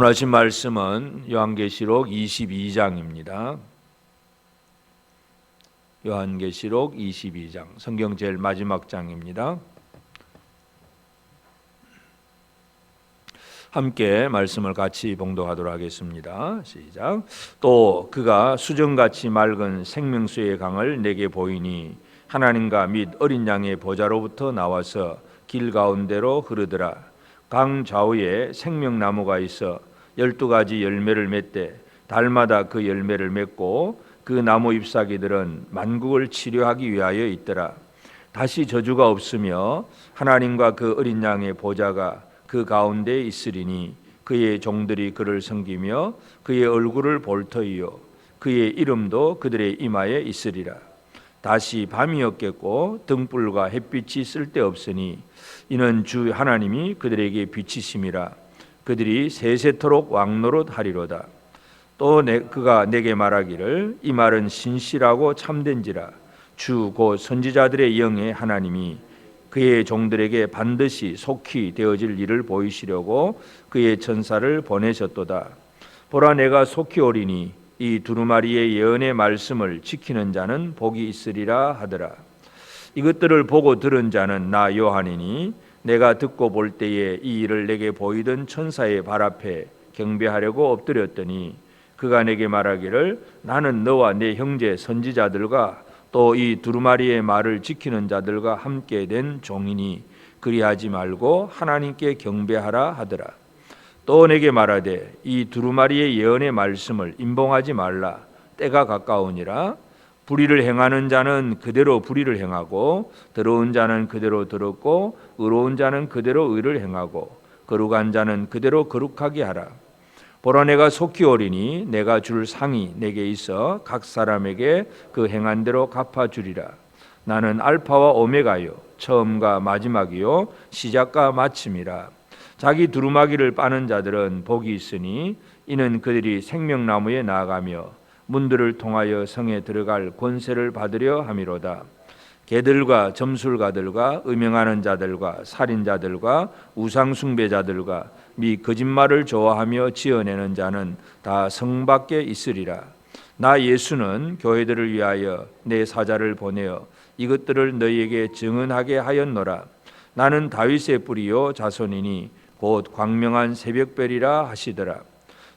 오늘 아침 말씀은 요한계시록 22장입니다. 요한계시록 22장 성경 제일 마지막 장입니다. 함께 말씀을 같이 봉독하도록 하겠습니다. 시작. 또 그가 수정같이 맑은 생명수의 강을 내게 보이니 하나님과 및 어린 양의 보좌로부터 나와서 길 가운데로 흐르더라. 강 좌우에 생명나무가 있어 열두 가지 열매를 맺되 달마다 그 열매를 맺고 그 나무 잎사귀들은 만국을 치료하기 위하여 있더라. 다시 저주가 없으며 하나님과 그 어린 양의 보좌가 그 가운데 있으리니 그의 종들이 그를 섬기며 그의 얼굴을 볼 터이요 그의 이름도 그들의 이마에 있으리라. 다시 밤이 없겠고 등불과 햇빛이 쓸데없으니 이는 주 하나님이 그들에게 빛이심이라 그들이 세세토록 왕노릇 하리로다. 또 내, 그가 내게 말하기를 이 말은 신실하고 참된지라. 주 곧 선지자들의 영의 하나님이 그의 종들에게 반드시 속히 되어질 일을 보이시려고 그의 천사를 보내셨도다. 보라 내가 속히 오리니 이 두루마리의 예언의 말씀을 지키는 자는 복이 있으리라 하더라. 이것들을 보고 들은 자는 나 요한이니 내가 듣고 볼 때에 이 일을 내게 보이던 천사의 발 앞에 경배하려고 엎드렸더니 그가 내게 말하기를 나는 너와 내 형제 선지자들과 또 이 두루마리의 말을 지키는 자들과 함께 된 종이니 그리하지 말고 하나님께 경배하라 하더라. 또 내게 말하되 이 두루마리의 예언의 말씀을 임봉하지 말라 때가 가까우니라 불의를 행하는 자는 그대로 불의를 행하고 더러운 자는 그대로 더럽고 의로운 자는 그대로 의를 행하고 거룩한 자는 그대로 거룩하게 하라. 보라 내가 속히 오리니 내가 줄 상이 내게 있어 각 사람에게 그 행한 대로 갚아 주리라. 나는 알파와 오메가요 처음과 마지막이요 시작과 마침이라. 자기 두루마기를 빠는 자들은 복이 있으니 이는 그들이 생명나무에 나아가며 문들을 통하여 성에 들어갈 권세를 받으려 함이로다. 개들과 점술가들과 음행하는 자들과 살인자들과 우상숭배자들과 미 거짓말을 좋아하며 지어내는 자는 다 성 밖에 있으리라. 나 예수는 교회들을 위하여 내 사자를 보내어 이것들을 너희에게 증언하게 하였노라. 나는 다윗의 뿌리요 자손이니 곧 광명한 새벽별이라 하시더라.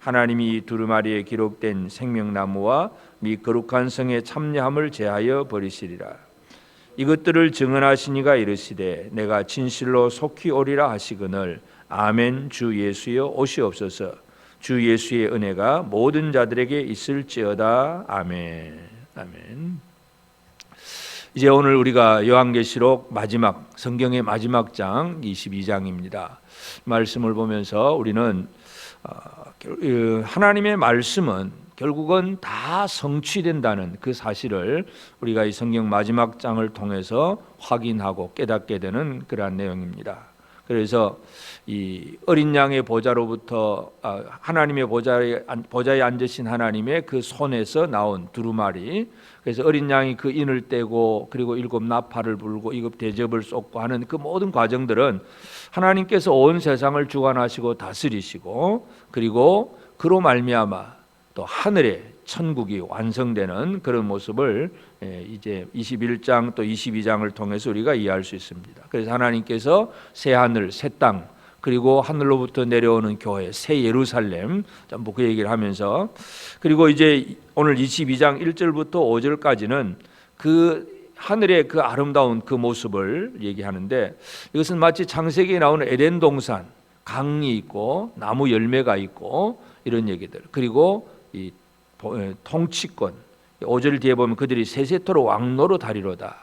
하나님이 이 두루마리에 기록된 생명나무와 미 거룩한 성의 참여함을 제하여 버리시리라. 이것들을 증언하시니가 이르시되 내가 진실로 속히 오리라 하시거늘 아멘 주 예수여 오시옵소서 주 예수의 은혜가 모든 자들에게 있을지어다 아멘 아멘 이제 오늘 우리가 요한계시록 마지막 성경의 마지막 장 22장입니다. 말씀을 보면서 우리는 어, 하나님의 말씀은 결국은 다 성취된다는 그 사실을 우리가 이 성경 마지막 장을 통해서 확인하고 깨닫게 되는 그러한 내용입니다. 그래서 이 어린 양의 보좌로부터 아, 하나님의 보좌에 보좌에 앉으신 하나님의 그 손에서 나온 두루마리. 그래서 어린 양이 그 인을 떼고 그리고 일곱 나팔을 불고 일곱 대접을 쏟고 하는 그 모든 과정들은 하나님께서 온 세상을 주관하시고 다스리시고 그리고 그로 말미암아 또 하늘의 천국이 완성되는 그런 모습을 예, 이제 21장 또 22장을 통해서 우리가 이해할 수 있습니다. 그래서 하나님께서 새 하늘, 새 땅, 그리고 하늘로부터 내려오는 교회, 새 예루살렘 전부 그 얘기를 하면서 그리고 이제 오늘 22장 1절부터 5절까지는 그 하늘의 그 아름다운 그 모습을 얘기하는데 이것은 마치 창세기에 나오는 에덴 동산 강이 있고 나무 열매가 있고 이런 얘기들 그리고 이 통치권 5절 뒤에 보면 그들이 세세토로 왕노로 다리로다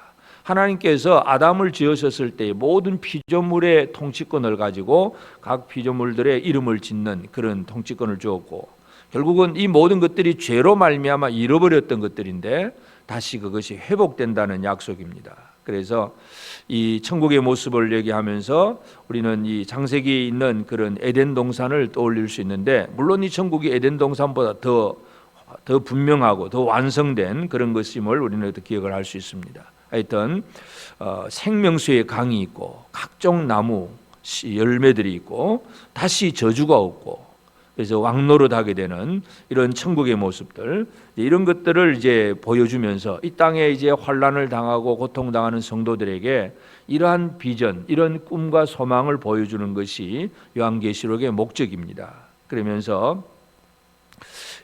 하나님께서 아담을 지으셨을 때 모든 피조물의 통치권을 가지고 각 피조물들의 이름을 짓는 그런 통치권을 주었고 결국은 이 모든 것들이 죄로 말미암아 잃어버렸던 것들인데 다시 그것이 회복된다는 약속입니다. 그래서 이 천국의 모습을 얘기하면서 우리는 이 장세기에 있는 그런 에덴 동산을 떠올릴 수 있는데 물론 이 천국이 에덴 동산보다 더 더 분명하고 더 완성된 그런 것임을 우리는 또 기억을 할 수 있습니다. 하여튼 어, 생명수의 강이 있고 각종 나무 씨, 열매들이 있고 다시 저주가 없고 그래서 왕노릇하게 되는 이런 천국의 모습들 이런 것들을 이제 보여주면서 이 땅에 이제 환란을 당하고 고통 당하는 성도들에게 이러한 비전, 이런 꿈과 소망을 보여주는 것이 요한계시록의 목적입니다. 그러면서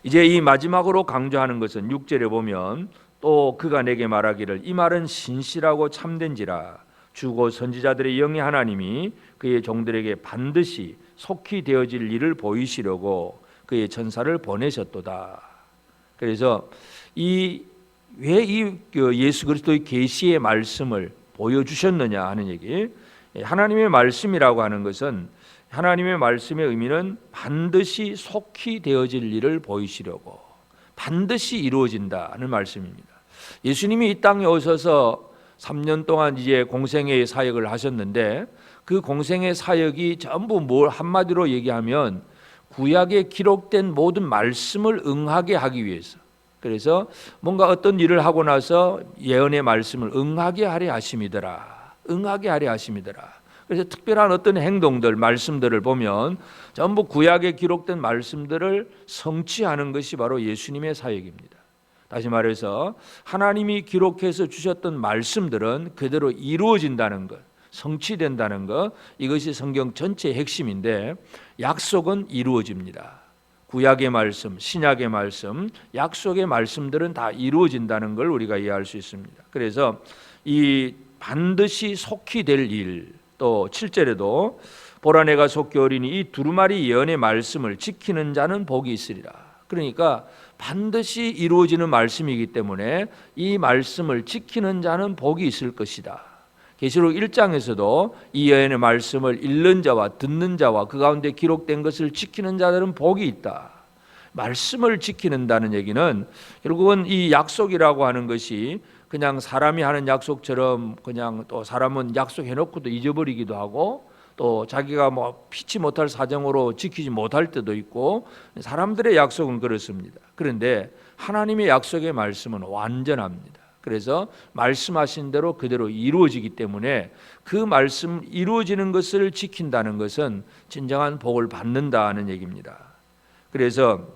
이제 이 마지막으로 강조하는 것은 6절에 보면 또 그가 내게 말하기를 이 말은 신실하고 참된지라 주고 선지자들의 영의 하나님이 그의 종들에게 반드시 속히 되어질 일을 보이시려고 그의 천사를 보내셨도다. 그래서 이 왜 이 예수 그리스도의 계시의 말씀을 보여주셨느냐 하는 얘기. 하나님의 말씀이라고 하는 것은 하나님의 말씀의 의미는 반드시 속히 되어질 일을 보이시려고 반드시 이루어진다는 말씀입니다. 예수님이 이 땅에 오셔서 3년 동안 이제 공생의 사역을 하셨는데 그 공생의 사역이 전부 뭘 한마디로 얘기하면 구약에 기록된 모든 말씀을 응하게 하기 위해서 그래서 뭔가 어떤 일을 하고 나서 예언의 말씀을 응하게 하려 하심이더라. 응하게 하려 하심이더라. 그래서 특별한 어떤 행동들, 말씀들을 보면 전부 구약에 기록된 말씀들을 성취하는 것이 바로 예수님의 사역입니다. 다시 말해서 하나님이 기록해서 주셨던 말씀들은 그대로 이루어진다는 것, 성취된다는 것, 이것이 성경 전체의 핵심인데 약속은 이루어집니다. 구약의 말씀, 신약의 말씀, 약속의 말씀들은 다 이루어진다는 걸 우리가 이해할 수 있습니다. 그래서 이 반드시 속히 될 일, 또 7절에도 보라 내가 속히 어리니 이 두루마리 예언의 말씀을 지키는 자는 복이 있으리라. 그러니까 반드시 이루어지는 말씀이기 때문에 이 말씀을 지키는 자는 복이 있을 것이다. 계시록 1장에서도 이 예언의 말씀을 읽는 자와 듣는 자와 그 가운데 기록된 것을 지키는 자들은 복이 있다. 말씀을 지키는다는 얘기는 결국은 이 약속이라고 하는 것이 그냥 사람이 하는 약속처럼 그냥 또 사람은 약속해 놓고도 잊어버리기도 하고 또 자기가 뭐 피치 못할 사정으로 지키지 못할 때도 있고 사람들의 약속은 그렇습니다. 그런데 하나님의 약속의 말씀은 완전합니다. 그래서 말씀하신 대로 그대로 이루어지기 때문에 그 말씀 이루어지는 것을 지킨다는 것은 진정한 복을 받는다는 얘기입니다. 그래서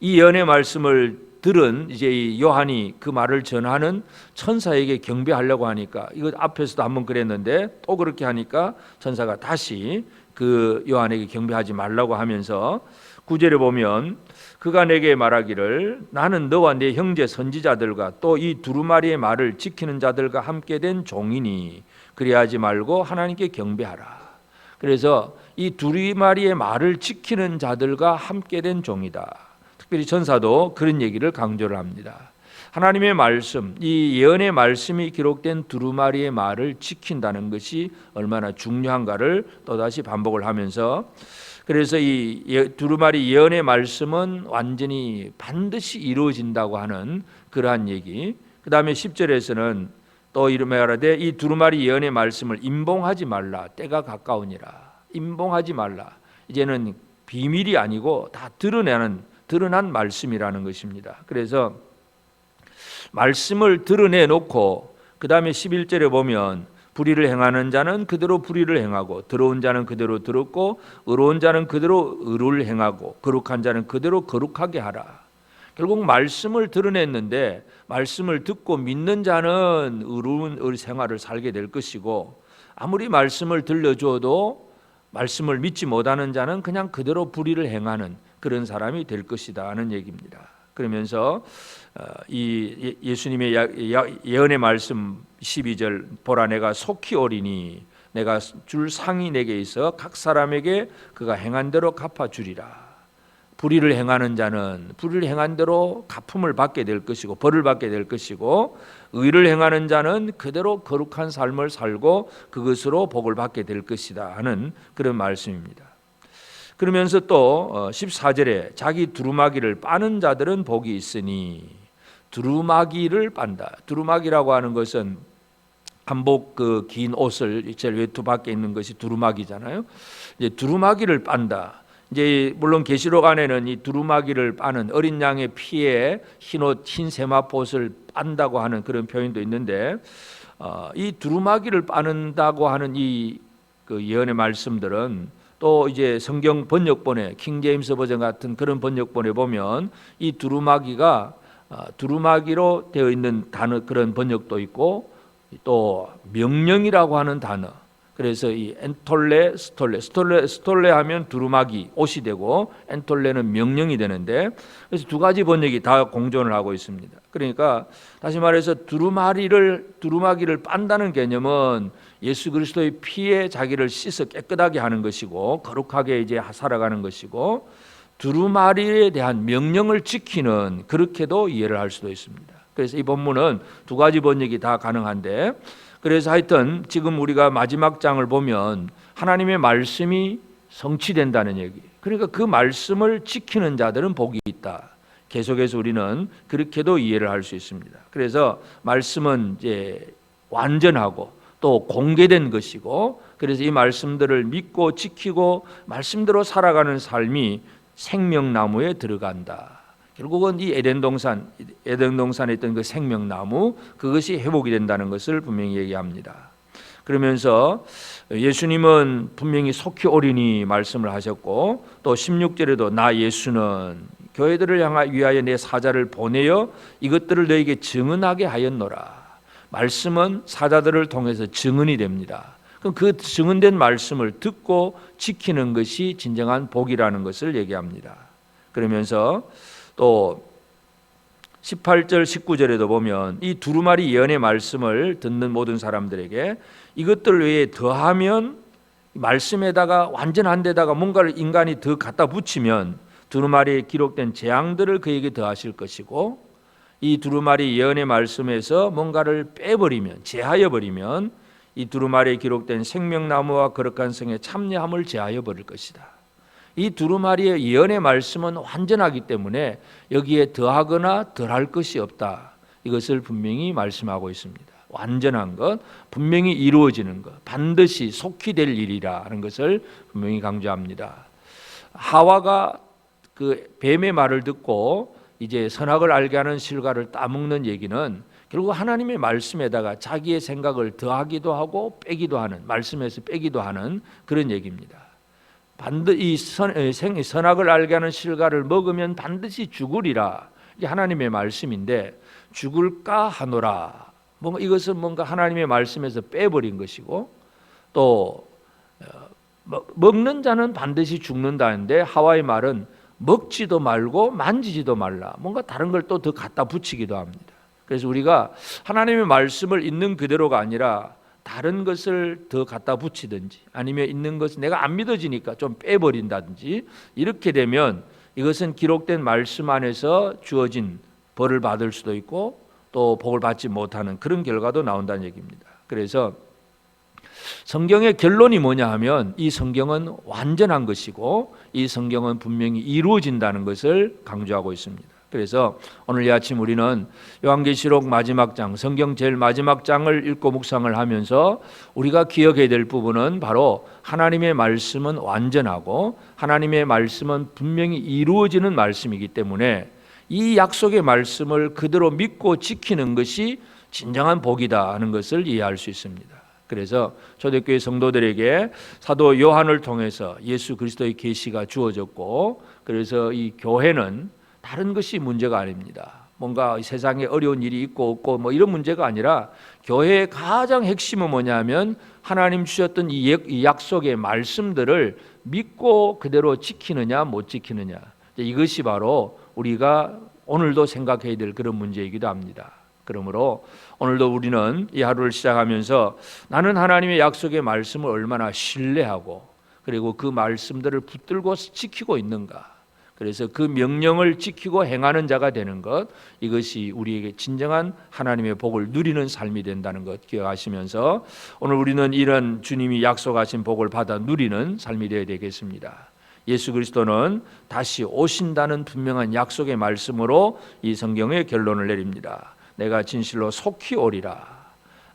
이 연의 말씀을 들은 이제 이 요한이 그 말을 전하는 천사에게 경배하려고 하니까 이거 앞에서도 한번 그랬는데 또 그렇게 하니까 천사가 다시 그 요한에게 경배하지 말라고 하면서 구절에 보면 그가 내게 말하기를 나는 너와 네 형제 선지자들과 또 이 두루마리의 말을 지키는 자들과 함께 된 종이니 그리하지 말고 하나님께 경배하라. 그래서 이 두루마리의 말을 지키는 자들과 함께 된 종이다. 특별히 전사도 그런 얘기를 강조를 합니다. 하나님의 말씀, 이 예언의 말씀이 기록된 두루마리의 말을 지킨다는 것이 얼마나 중요한가를 또다시 반복을 하면서 그래서 이 예, 두루마리 예언의 말씀은 완전히 반드시 이루어진다고 하는 그러한 얘기. 그 다음에 10절에서는 또 이름에 말하되 이 두루마리 예언의 말씀을 임봉하지 말라 때가 가까우니라 임봉하지 말라 이제는 비밀이 아니고 다 드러내는 드러난 말씀이라는 것입니다. 그래서 말씀을 드러내 놓고 그 다음에 11절에 보면 불의를 행하는 자는 그대로 불의를 행하고 들어온 자는 그대로 들었고 의로운 자는 그대로 의를 행하고 거룩한 자는 그대로 거룩하게 하라. 결국 말씀을 드러냈는데 말씀을 듣고 믿는 자는 의로운 생활을 살게 될 것이고 아무리 말씀을 들려줘도 말씀을 믿지 못하는 자는 그냥 그대로 불의를 행하는 그런 사람이 될 것이다는 얘기입니다. 그러면서 어, 이 예, 예수님의 예언의 말씀 12절 보라 내가 속히 오리니 내가 줄 상이 내게 있어 각 사람에게 그가 행한 대로 갚아 주리라. 불의를 행하는 자는 불의를 행한 대로 가품을 받게 될 것이고 벌을 받게 될 것이고 의를 행하는 자는 그대로 거룩한 삶을 살고 그것으로 복을 받게 될 것이다 하는 그런 말씀입니다. 그러면서 또 14절에 자기 두루마기를 빠는 자들은 복이 있으니 두루마기를 빤다. 두루마기라고 하는 것은 한복 그 긴 옷을 제일 외투 밖에 있는 것이 두루마기잖아요. 이제 두루마기를 빤다. 이제 물론 계시록 안에는 이 두루마기를 빠는 어린 양의 피에 흰옷 흰 세마포옷을 빤다고 하는 그런 표현도 있는데 어, 이 두루마기를 빠는다고 하는 이 그 예언의 말씀들은 또 이제 성경 번역본에 킹 제임스 버전 같은 그런 번역본에 보면 이 두루마기가 어, 두루마기로 되어 있는 단어 그런 번역도 있고 또 명령이라고 하는 단어 그래서 이 엔톨레 스톨레 스톨레 스톨레 하면 두루마기 옷이 되고 엔톨레는 명령이 되는데 그래서 두 가지 번역이 다 공존을 하고 있습니다. 그러니까 다시 말해서 두루마리를 두루마기를 빤다는 개념은 예수 그리스도의 피에 자기를 씻어 깨끗하게 하는 것이고 거룩하게 이제 살아가는 것이고 두루마리에 대한 명령을 지키는 그렇게도 이해를 할 수도 있습니다. 그래서 이 본문은 두 가지 번역이 다 가능한데 그래서 하여튼 지금 우리가 마지막 장을 보면 하나님의 말씀이 성취된다는 얘기. 그러니까 그 말씀을 지키는 자들은 복이 있다. 계속해서 우리는 그렇게도 이해를 할 수 있습니다. 그래서 말씀은 이제 완전하고 또 공개된 것이고 그래서 이 말씀들을 믿고 지키고 말씀대로 살아가는 삶이 생명나무에 들어간다. 결국은 이 에덴 동산, 에덴 동산에 있던 그 생명나무 그것이 회복이 된다는 것을 분명히 얘기합니다. 그러면서 예수님은 분명히 속히 오리니 말씀을 하셨고 또 16절에도 나 예수는 교회들을 향하 위하여 내 사자를 보내어 이것들을 너에게 증언하게 하였노라. 말씀은 사자들을 통해서 증언이 됩니다. 그 증언된 말씀을 듣고 지키는 것이 진정한 복이라는 것을 얘기합니다. 그러면서 또 18절 19절에도 보면 이 두루마리 예언의 말씀을 듣는 모든 사람들에게 이것들 외에 더하면 말씀에다가 완전한 데다가 뭔가를 인간이 더 갖다 붙이면 두루마리에 기록된 재앙들을 그에게 더하실 것이고 이 두루마리 예언의 말씀에서 뭔가를 빼버리면 제하여 버리면 이 두루마리에 기록된 생명나무와 거룩한 성의 참여함을 제하여 버릴 것이다. 이 두루마리의 예언의 말씀은 완전하기 때문에 여기에 더하거나 덜할 것이 없다. 이것을 분명히 말씀하고 있습니다. 완전한 것, 분명히 이루어지는 것, 반드시 속히 될 일이라는 것을 분명히 강조합니다. 하와가 그 뱀의 말을 듣고 이제 선악을 알게 하는 실과를 따먹는 얘기는 결국 하나님의 말씀에다가 자기의 생각을 더하기도 하고 빼기도 하는 말씀에서 빼기도 하는 그런 얘기입니다. 반드시 선, 선악을 알게 하는 실과를 먹으면 반드시 죽으리라. 이게 하나님의 말씀인데 죽을까 하노라. 뭔가 이것은 뭔가 하나님의 말씀에서 빼버린 것이고 또 어, 먹는 자는 반드시 죽는다는데 하와의 말은 먹지도 말고 만지지도 말라. 뭔가 다른 걸 또 더 갖다 붙이기도 합니다. 그래서 우리가 하나님의 말씀을 있는 그대로가 아니라 다른 것을 더 갖다 붙이든지 아니면 있는 것을 내가 안 믿어지니까 좀 빼버린다든지 이렇게 되면 이것은 기록된 말씀 안에서 주어진 벌을 받을 수도 있고 또 복을 받지 못하는 그런 결과도 나온다는 얘기입니다. 그래서 성경의 결론이 뭐냐 하면 이 성경은 완전한 것이고 이 성경은 분명히 이루어진다는 것을 강조하고 있습니다. 그래서 오늘 이 아침 우리는 요한계시록 마지막 장, 성경 제일 마지막 장을 읽고 묵상을 하면서 우리가 기억해야 될 부분은 바로 하나님의 말씀은 완전하고 하나님의 말씀은 분명히 이루어지는 말씀이기 때문에 이 약속의 말씀을 그대로 믿고 지키는 것이 진정한 복이다 하는 것을 이해할 수 있습니다. 그래서 초대교회 성도들에게 사도 요한을 통해서 예수 그리스도의 계시가 주어졌고 그래서 이 교회는 다른 것이 문제가 아닙니다. 뭔가 세상에 어려운 일이 있고 없고 뭐 이런 문제가 아니라 교회의 가장 핵심은 뭐냐면 하나님 주셨던 이 약속의 말씀들을 믿고 그대로 지키느냐 못 지키느냐 이것이 바로 우리가 오늘도 생각해야 될 그런 문제이기도 합니다. 그러므로 오늘도 우리는 이 하루를 시작하면서 나는 하나님의 약속의 말씀을 얼마나 신뢰하고 그리고 그 말씀들을 붙들고 지키고 있는가 그래서 그 명령을 지키고 행하는 자가 되는 것 이것이 우리에게 진정한 하나님의 복을 누리는 삶이 된다는 것 기억하시면서 오늘 우리는 이런 주님이 약속하신 복을 받아 누리는 삶이 되어야 되겠습니다. 예수 그리스도는 다시 오신다는 분명한 약속의 말씀으로 이 성경의 결론을 내립니다. 내가 진실로 속히 오리라.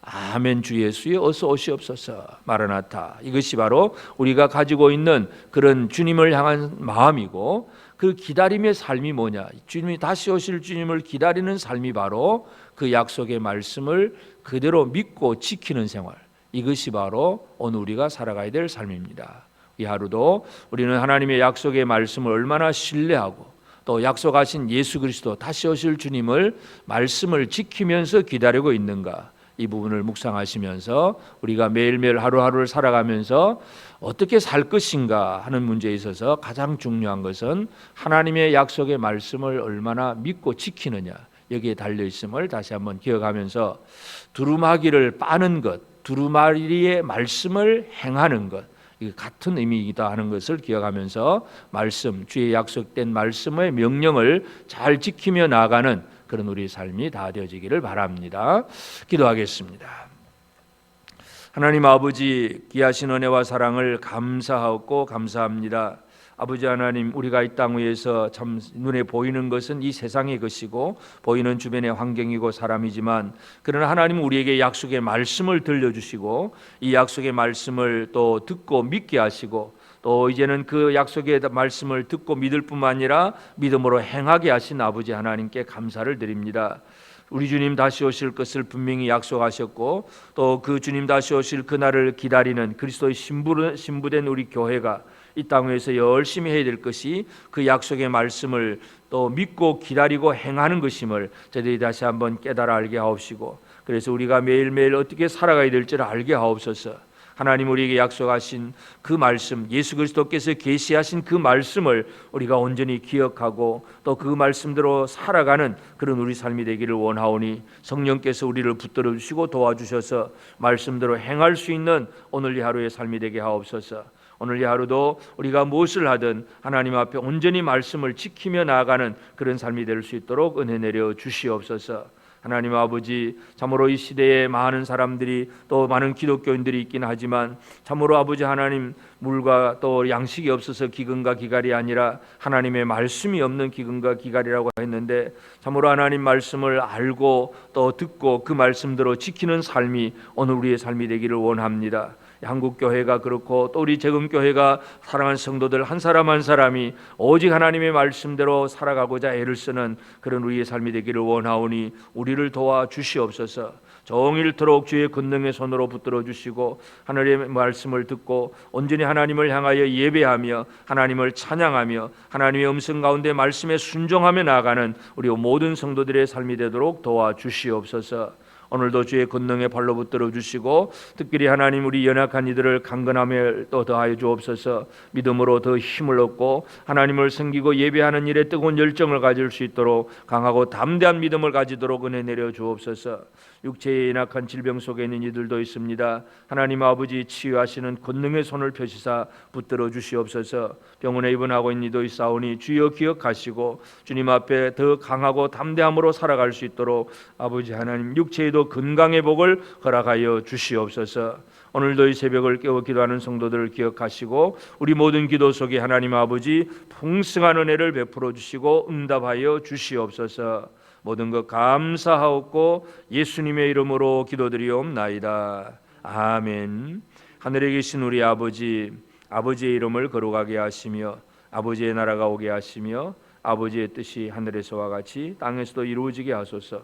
아멘 주 예수여 어서 오시옵소서 마라나타 이것이 바로 우리가 가지고 있는 그런 주님을 향한 마음이고 그 기다림의 삶이 뭐냐? 주님이 다시 오실 주님을 기다리는 삶이 바로 그 약속의 말씀을 그대로 믿고 지키는 생활. 이것이 바로 오늘 우리가 살아가야 될 삶입니다. 이 하루도 우리는 하나님의 약속의 말씀을 얼마나 신뢰하고 또 약속하신 예수 그리스도 다시 오실 주님을 말씀을 지키면서 기다리고 있는가 이 부분을 묵상하시면서 우리가 매일매일 하루하루를 살아가면서 어떻게 살 것인가 하는 문제에 있어서 가장 중요한 것은 하나님의 약속의 말씀을 얼마나 믿고 지키느냐. 여기에 달려 있음을 다시 한번 기억하면서 두루마기를 빠는 것, 두루마리의 말씀을 행하는 것 같은 의미이기도 하는 것을 기억하면서 말씀 주의 약속된 말씀의 명령을 잘 지키며 나아가는 그런 우리 삶이 다 되어지기를 바랍니다. 기도하겠습니다. 하나님 아버지 귀하신 은혜와 사랑을 감사하고 감사합니다. 아버지 하나님 우리가 이 땅 위에서 참 눈에 보이는 것은 이 세상의 것이고 보이는 주변의 환경이고 사람이지만 그러나 하나님 우리에게 약속의 말씀을 들려주시고 이 약속의 말씀을 또 듣고 믿게 하시고 또 이제는 그 약속의 말씀을 듣고 믿을 뿐만 아니라 믿음으로 행하게 하신 아버지 하나님께 감사를 드립니다. 우리 주님 다시 오실 것을 분명히 약속하셨고 또 그 주님 다시 오실 그날을 기다리는 그리스도의 신부, 신부된 우리 교회가 이 땅에서 열심히 해야 될 것이 그 약속의 말씀을 또 믿고 기다리고 행하는 것임을 저희들이 다시 한번 깨달아 알게 하옵시고 그래서 우리가 매일매일 어떻게 살아가야 될지를 알게 하옵소서. 하나님 우리에게 약속하신 그 말씀, 예수 그리스도께서 계시하신 그 말씀을 우리가 온전히 기억하고 또 그 말씀대로 살아가는 그런 우리 삶이 되기를 원하오니 성령께서 우리를 붙들어 주시고 도와주셔서 말씀대로 행할 수 있는 오늘 이 하루의 삶이 되게 하옵소서. 오늘 이 하루도 우리가 무엇을 하든 하나님 앞에 온전히 말씀을 지키며 나아가는 그런 삶이 될 수 있도록 은혜 내려 주시옵소서. 하나님 아버지 참으로 이 시대에 많은 사람들이 또 많은 기독교인들이 있긴 하지만 참으로 아버지 하나님 물과 또 양식이 없어서 기근과 기갈이 아니라 하나님의 말씀이 없는 기근과 기갈이라고 했는데 참으로 하나님 말씀을 알고 또 듣고 그 말씀대로 지키는 삶이 오늘 우리의 삶이 되기를 원합니다. 한국 교회가 그렇고 또 우리 재금 교회가 사랑하는 성도들 한 사람 한 사람이 오직 하나님의 말씀대로 살아가고자 애를 쓰는 그런 우리의 삶이 되기를 원하오니 우리를 도와 주시옵소서. 정일토록 주의 권능의 손으로 붙들어 주시고 하늘의 말씀을 듣고 온전히 하나님을 향하여 예배하며 하나님을 찬양하며 하나님의 음성 가운데 말씀에 순종하며 나아가는 우리 모든 성도들의 삶이 되도록 도와 주시옵소서. 오늘도 주의 권능에 발로 붙들어 주시고 특별히 하나님 우리 연약한 이들을 강건함에 또 더하여 주옵소서. 믿음으로 더 힘을 얻고 하나님을 섬기고 예배하는 일에 뜨거운 열정을 가질 수 있도록 강하고 담대한 믿음을 가지도록 은혜 내려 주옵소서. 육체의 연약한 질병 속에 있는 이들도 있습니다. 하나님 아버지 치유하시는 권능의 손을 펴시사 붙들어 주시옵소서. 병원에 입원하고 있는 이도 있사오니 주여 기억하시고 주님 앞에 더 강하고 담대함으로 살아갈 수 있도록 아버지 하나님 육체에 도 건강의 복을 허락하여 주시옵소서. 오늘도 이 새벽을 깨워 기도하는 성도들을 기억하시고 우리 모든 기도 속에 하나님 아버지 풍성한 은혜를 베풀어 주시고 응답하여 주시옵소서. 모든 것 감사하옵고 예수님의 이름으로 기도드리옵나이다. 아멘. 하늘에 계신 우리 아버지 아버지의 이름을 거룩하게 하시며 아버지의 나라가 오게 하시며 아버지의 뜻이 하늘에서와 같이 땅에서도 이루어지게 하소서.